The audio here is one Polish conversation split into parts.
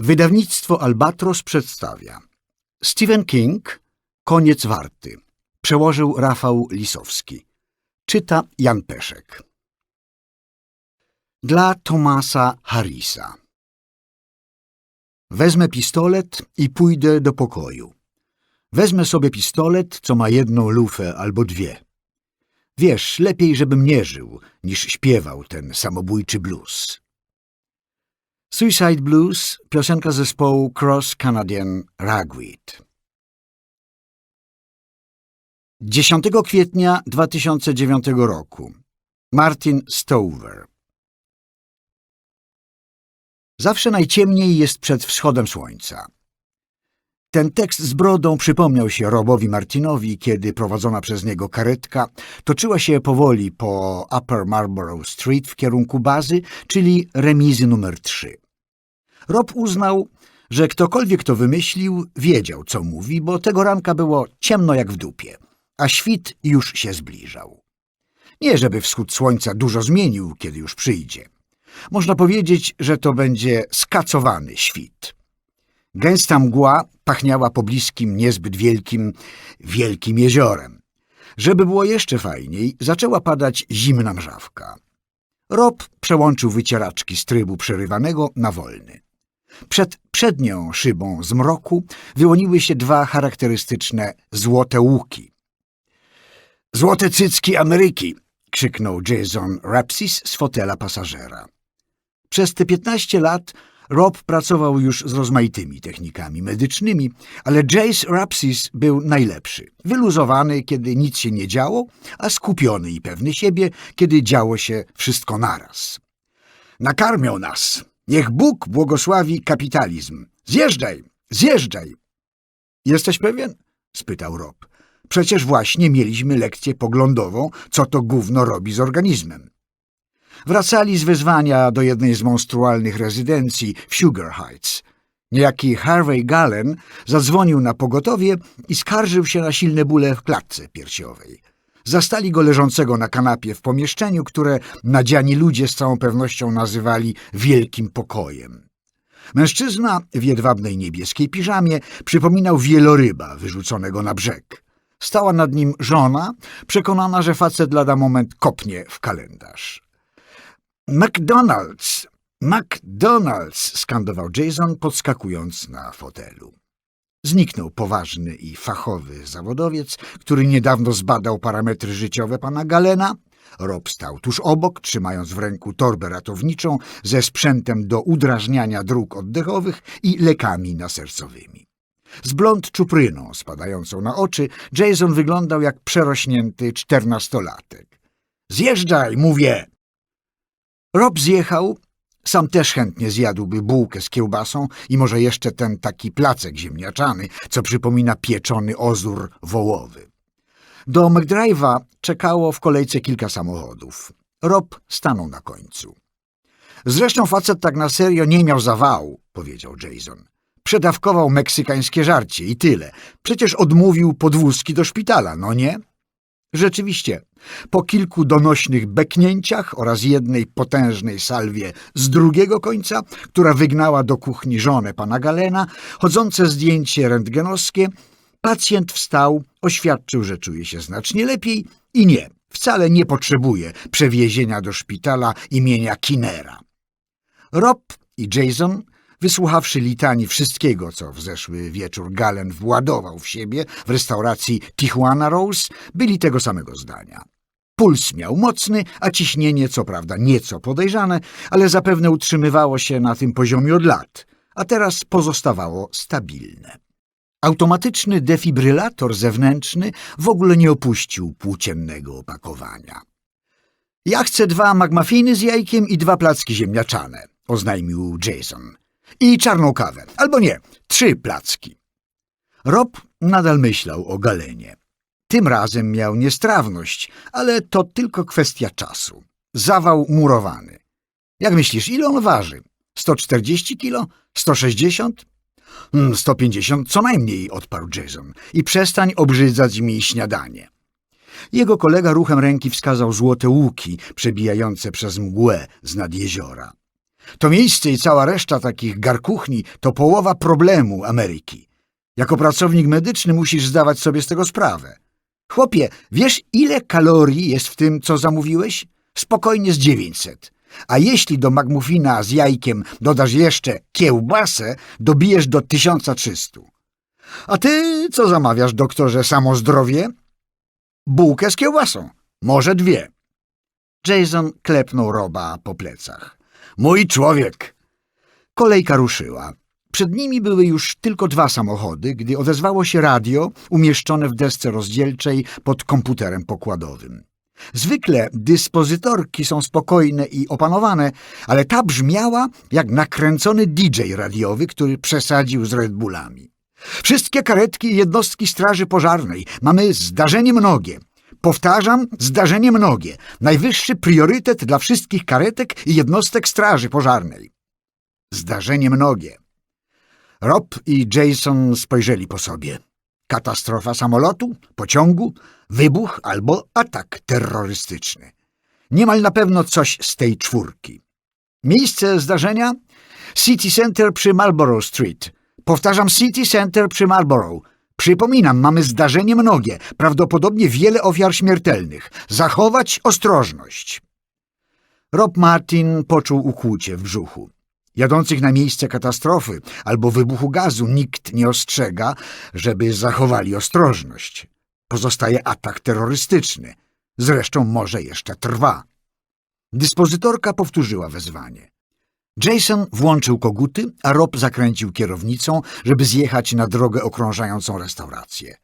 Wydawnictwo Albatros przedstawia Stephen King Koniec warty. Przełożył Rafał Lisowski. Czyta Jan Peszek. Dla Tomasa Harrisa. Wezmę pistolet i pójdę do pokoju. Wezmę sobie pistolet, co ma jedną lufę albo dwie. Wiesz, lepiej, żebym nie żył, niż śpiewał ten samobójczy blues. Suicide Blues, piosenka zespołu Cross Canadian Ragweed. 10 kwietnia 2009 roku. Martin Stover. Zawsze najciemniej jest przed wschodem słońca. Ten tekst z brodą przypomniał się Robowi Martinowi, kiedy prowadzona przez niego karetka toczyła się powoli po Upper Marlborough Street w kierunku bazy, czyli remizy numer 3. Rob uznał, że ktokolwiek to wymyślił, wiedział, co mówi, bo tego ranka było ciemno jak w dupie, a świt już się zbliżał. Nie, żeby wschód słońca dużo zmienił, kiedy już przyjdzie. Można powiedzieć, że to będzie skacowany świt. Gęsta mgła pachniała pobliskim, niezbyt wielkim, wielkim jeziorem. Żeby było jeszcze fajniej, zaczęła padać zimna mrzawka. Rob przełączył wycieraczki z trybu przerywanego na wolny. Przed przednią szybą zmroku wyłoniły się dwa charakterystyczne złote łuki. Złote cycki Ameryki! krzyknął Jason Rapsis z fotela pasażera. Przez te piętnaście lat Rob pracował już z rozmaitymi technikami medycznymi, ale Jace Rapsis był najlepszy. Wyluzowany, kiedy nic się nie działo, a skupiony i pewny siebie, kiedy działo się wszystko naraz. Nakarmią nas. Niech Bóg błogosławi kapitalizm. Zjeżdżaj, zjeżdżaj. Jesteś pewien? spytał Rob. Przecież właśnie mieliśmy lekcję poglądową, co to gówno robi z organizmem. Wracali z wezwania do jednej z monstrualnych rezydencji w Sugar Heights. Niejaki Harvey Gallen zadzwonił na pogotowie i skarżył się na silne bóle w klatce piersiowej. Zastali go leżącego na kanapie w pomieszczeniu, które nadziani ludzie z całą pewnością nazywali wielkim pokojem. Mężczyzna w jedwabnej niebieskiej piżamie przypominał wieloryba wyrzuconego na brzeg. Stała nad nim żona, przekonana, że facet lada moment kopnie w kalendarz. McDonald's! McDonald's! skandował Jason, podskakując na fotelu. Zniknął poważny i fachowy zawodowiec, który niedawno zbadał parametry życiowe pana Galena. Rob stał tuż obok, trzymając w ręku torbę ratowniczą ze sprzętem do udrażniania dróg oddechowych i lekami nasercowymi. Z blond czupryną spadającą na oczy, Jason wyglądał jak przerośnięty czternastolatek. Zjeżdżaj, mówię! Rob zjechał, sam też chętnie zjadłby bułkę z kiełbasą i może jeszcze ten taki placek ziemniaczany, co przypomina pieczony ozór wołowy. Do McDrive'a czekało w kolejce kilka samochodów. Rob stanął na końcu. Zresztą facet tak na serio nie miał zawału, powiedział Jason. Przedawkował meksykańskie żarcie i tyle. Przecież odmówił podwózki do szpitala, no nie? Rzeczywiście, po kilku donośnych beknięciach oraz jednej potężnej salwie z drugiego końca, która wygnała do kuchni żonę pana Galena, chodzące zdjęcie rentgenowskie, pacjent wstał, oświadczył, że czuje się znacznie lepiej i nie, wcale nie potrzebuje przewiezienia do szpitala imienia Kinera. Rob i Jason Wysłuchawszy litanii wszystkiego, co w zeszły wieczór Galen władował w siebie w restauracji Tijuana Rose, byli tego samego zdania. Puls miał mocny, a ciśnienie co prawda nieco podejrzane, ale zapewne utrzymywało się na tym poziomie od lat, a teraz pozostawało stabilne. Automatyczny defibrylator zewnętrzny w ogóle nie opuścił płóciennego opakowania. Ja chcę dwa magmafiny z jajkiem i dwa placki ziemniaczane, oznajmił Jason. I czarną kawę. Albo nie, trzy placki. Rob nadal myślał o Galenie. Tym razem miał niestrawność, ale to tylko kwestia czasu. Zawał murowany. Jak myślisz, ile on waży? 140 kilo? 160? 150 co najmniej, odparł Jason. I przestań obrzydzać mi śniadanie. Jego kolega ruchem ręki wskazał złote łuki przebijające przez mgłę z nad jeziora. To miejsce i cała reszta takich garkuchni to połowa problemu Ameryki. Jako pracownik medyczny musisz zdawać sobie z tego sprawę. Chłopie, wiesz ile kalorii jest w tym, co zamówiłeś? Spokojnie z 900. A jeśli do magmufina z jajkiem dodasz jeszcze kiełbasę, dobijesz do 1300. A ty co zamawiasz, doktorze, samo zdrowie? Bułkę z kiełbasą. Może dwie. Jason klepnął Roba po plecach. Mój człowiek! Kolejka ruszyła. Przed nimi były już tylko dwa samochody, gdy odezwało się radio umieszczone w desce rozdzielczej pod komputerem pokładowym. Zwykle dyspozytorki są spokojne i opanowane, ale ta brzmiała jak nakręcony DJ radiowy, który przesadził z Red Bullami. Wszystkie karetki i jednostki straży pożarnej. Mamy zdarzenie mnogie. Powtarzam, zdarzenie mnogie. Najwyższy priorytet dla wszystkich karetek i jednostek straży pożarnej. Zdarzenie mnogie. Rob i Jason spojrzeli po sobie. Katastrofa samolotu, pociągu, wybuch albo atak terrorystyczny. Niemal na pewno coś z tej czwórki. Miejsce zdarzenia? City Center przy Marlborough Street. Powtarzam, City Center przy Marlborough. Przypominam, mamy zdarzenie mnogie, prawdopodobnie wiele ofiar śmiertelnych. Zachować ostrożność. Rob Martin poczuł ukłucie w brzuchu. Jadących na miejsce katastrofy albo wybuchu gazu nikt nie ostrzega, żeby zachowali ostrożność. Pozostaje atak terrorystyczny. Zresztą może jeszcze trwa. Dyspozytorka powtórzyła wezwanie. Jason włączył koguty, a Rob zakręcił kierownicą, żeby zjechać na drogę okrążającą restaurację.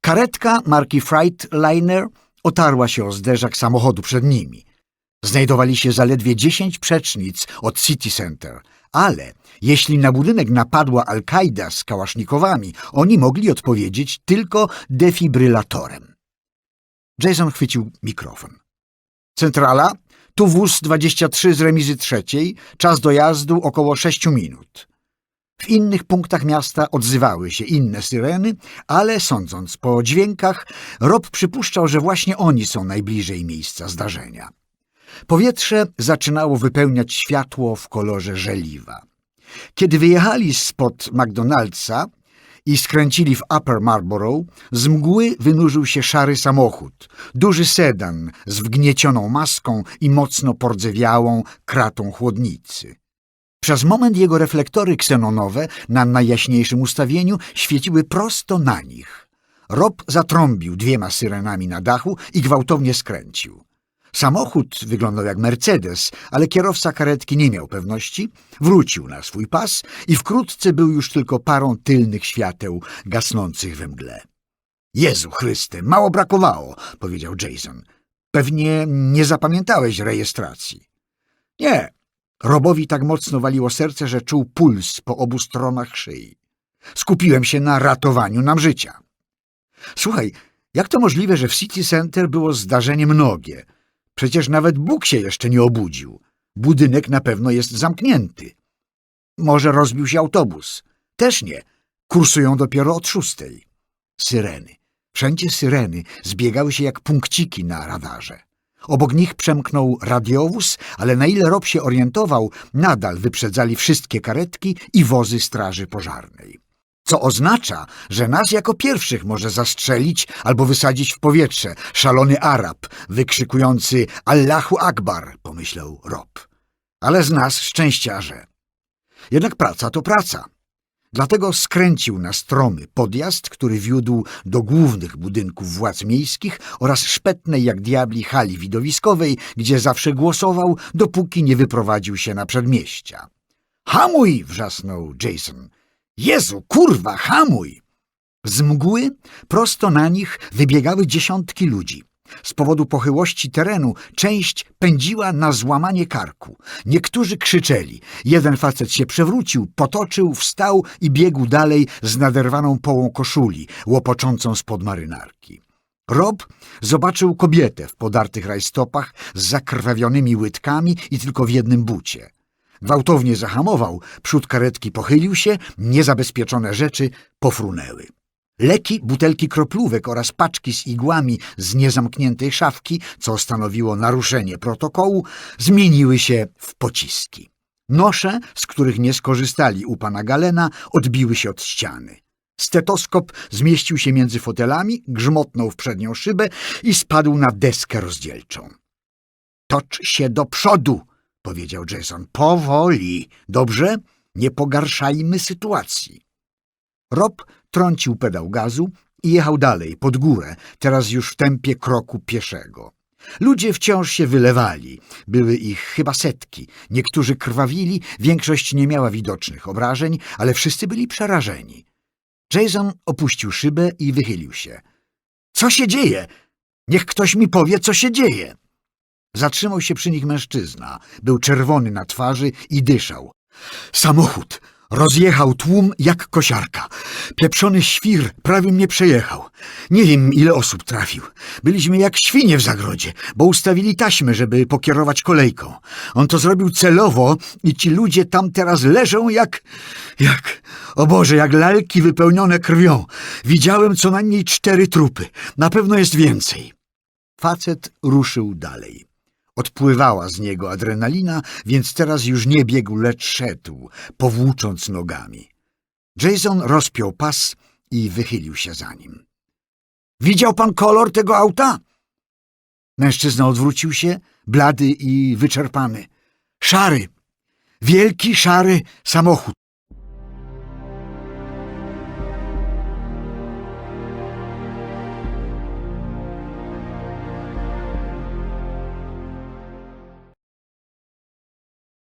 Karetka marki Freightliner otarła się o zderzak samochodu przed nimi. Znajdowali się zaledwie dziesięć przecznic od City Center, ale jeśli na budynek napadła Al-Kaida z kałasznikowami, oni mogli odpowiedzieć tylko defibrylatorem. Jason chwycił mikrofon. Centrala, tu wóz 23 z remizy trzeciej, czas dojazdu około 6 minut. W innych punktach miasta odzywały się inne syreny, ale sądząc po dźwiękach, Rob przypuszczał, że właśnie oni są najbliżej miejsca zdarzenia. Powietrze zaczynało wypełniać światło w kolorze żeliwa. Kiedy wyjechali spod McDonald'sa i skręcili w Upper Marlborough, z mgły wynurzył się szary samochód, duży sedan z wgniecioną maską i mocno pordzewiałą kratą chłodnicy. Przez moment jego reflektory ksenonowe na najjaśniejszym ustawieniu świeciły prosto na nich. Rob zatrąbił dwiema syrenami na dachu i gwałtownie skręcił. Samochód wyglądał jak Mercedes, ale kierowca karetki nie miał pewności, wrócił na swój pas i wkrótce był już tylko parą tylnych świateł gasnących we mgle. Jezu Chryste, mało brakowało, powiedział Jason. Pewnie nie zapamiętałeś rejestracji. Nie. Robowi tak mocno waliło serce, że czuł puls po obu stronach szyi. Skupiłem się na ratowaniu nam życia. Słuchaj, jak to możliwe, że w City Center było zdarzenie mnogie? Przecież nawet Bóg się jeszcze nie obudził. Budynek na pewno jest zamknięty. Może rozbił się autobus. Też nie. Kursują dopiero od szóstej. Syreny. Wszędzie syreny zbiegały się jak punkciki na radarze. Obok nich przemknął radiowóz, ale na ile Rob się orientował, nadal wyprzedzali wszystkie karetki i wozy straży pożarnej. Co oznacza, że nas jako pierwszych może zastrzelić albo wysadzić w powietrze szalony Arab, wykrzykujący Allahu Akbar, pomyślał Rob. Ale z nas szczęściarze. Jednak praca to praca. Dlatego skręcił na stromy podjazd, który wiódł do głównych budynków władz miejskich oraz szpetnej jak diabli hali widowiskowej, gdzie zawsze głosował, dopóki nie wyprowadził się na przedmieścia. Hamuj! wrzasnął Jason. Jezu, kurwa, hamuj! Z mgły prosto na nich wybiegały dziesiątki ludzi. Z powodu pochyłości terenu część pędziła na złamanie karku. Niektórzy krzyczeli. Jeden facet się przewrócił, potoczył, wstał i biegł dalej z naderwaną połą koszuli, łopoczącą spod marynarki. Rob zobaczył kobietę w podartych rajstopach z zakrwawionymi łydkami i tylko w jednym bucie. Gwałtownie zahamował, przód karetki pochylił się, niezabezpieczone rzeczy pofrunęły. Leki, butelki kroplówek oraz paczki z igłami z niezamkniętej szafki, co stanowiło naruszenie protokołu, zmieniły się w pociski. Nosze, z których nie skorzystali u pana Galena, odbiły się od ściany. Stetoskop zmieścił się między fotelami, grzmotnął w przednią szybę i spadł na deskę rozdzielczą. Tocz się do przodu, powiedział Jason. Powoli, dobrze? Nie pogarszajmy sytuacji. Rob trącił pedał gazu i jechał dalej, pod górę, teraz już w tempie kroku pieszego. Ludzie wciąż się wylewali. Były ich chyba setki. Niektórzy krwawili, większość nie miała widocznych obrażeń, ale wszyscy byli przerażeni. Jason opuścił szybę i wychylił się. Co się dzieje? Niech ktoś mi powie, co się dzieje. Zatrzymał się przy nich mężczyzna. Był czerwony na twarzy i dyszał. Samochód rozjechał tłum jak kosiarka. Pieprzony świr prawie mnie przejechał. Nie wiem, ile osób trafił. Byliśmy jak świnie w zagrodzie, bo ustawili taśmy, żeby pokierować kolejką. On to zrobił celowo i ci ludzie tam teraz leżą jak... jak... O Boże, jak lalki wypełnione krwią. Widziałem co najmniej cztery trupy. Na pewno jest więcej. Facet ruszył dalej. Odpływała z niego adrenalina, więc teraz już nie biegł, lecz szedł, powłócząc nogami. Jason rozpiął pas i wychylił się za nim. Widział pan kolor tego auta? Mężczyzna odwrócił się, blady i wyczerpany. Szary, wielki szary samochód.